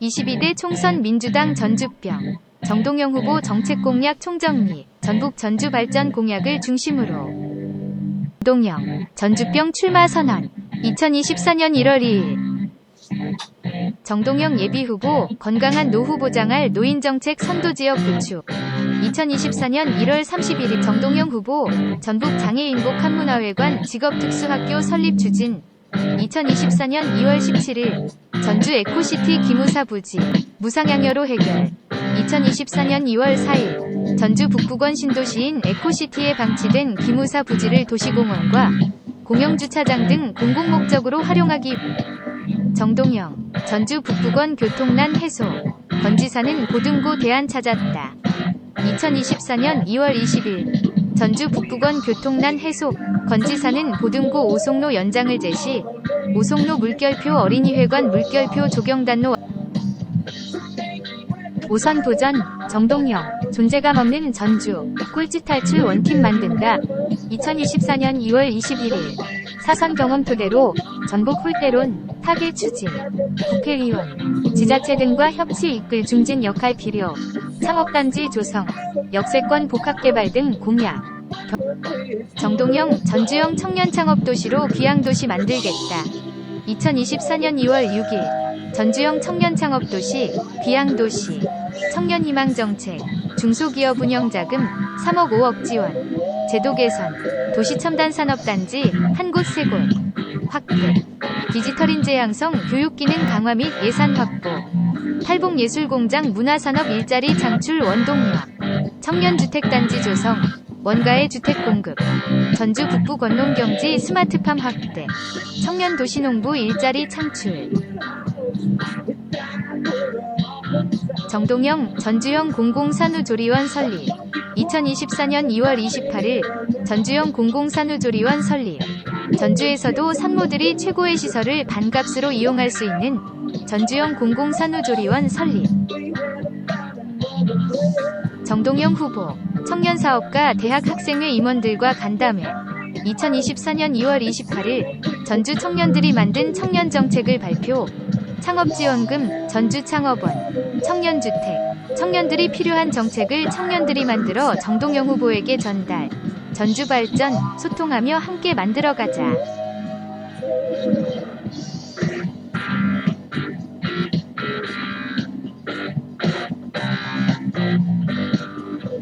22대 총선 민주당 전주병 정동영 후보 정책 공약 총정리 전북 전주 발전 공약을 중심으로 동영 전주병 출마 선언 2024년 1월 2일. 정동영 예비후보 건강한 노후 보장할 노인정책 선도지역 구축 2024년 1월 31일 정동영 후보 전북 장애인복 한문화회관 직업특수학교 설립 추진 2024년 2월 17일 전주 에코시티 기무사 부지 무상양여로 해결. 2024년 2월 4일 전주 북부권 신도시인 에코시티에 방치된 기무사 부지를 도시공원과 공영주차장 등 공공목적으로 활용하기. 정동영 전주 북부권 교통난 해소. 건지사는 고등고 대안 찾았다. 2024년 2월 20일 전주 북부권 교통난 해소 건지사는 고등고 오송로 연장을 제시 오송로 물결표 어린이회관 물결표 조경단로 오선 도전 정동영 존재감 없는 전주 꼴찌 탈출 원팀 만든다. 2024년 2월 21일 사선 경험 토대로 전북 홀대론 타겟 추진 국회의원 지자체 등과 협치 이끌 중진 역할 필요 창업단지 조성 역세권 복합개발 등 공약. 정동영 전주형 청년창업도시로 귀향도시 만들겠다. 2024년 2월 6일 전주형 청년창업도시 귀향도시 청년희망정책 중소기업 운영자금 3억 5억 지원 제도 개선 도시첨단산업단지 한 곳 세곳 확대 디지털 인재 양성 교육 기능 강화 및 예산 확보 탈북예술공장 문화산업 일자리 창출 원동력 청년주택단지 조성 원가의 주택 공급 전주 북부 건농경지 스마트팜 확대 청년 도시농부 일자리 창출 정동영 전주형 공공산후조리원 설립. 2024년 2월 28일 전주형 공공산후조리원 설립. 전주에서도 산모들이 최고의 시설을 반값으로 이용할 수 있는 전주형 공공산후조리원 설립. 정동영 후보 청년사업가 대학 학생회 임원들과 간담회. 2024년 2월 28일 전주 청년들이 만든 청년 정책을 발표 창업지원금, 전주창업원, 청년주택, 청년들이 필요한 정책을 청년들이 만들어 정동영 후보에게 전달. 전주발전, 소통하며 함께 만들어가자.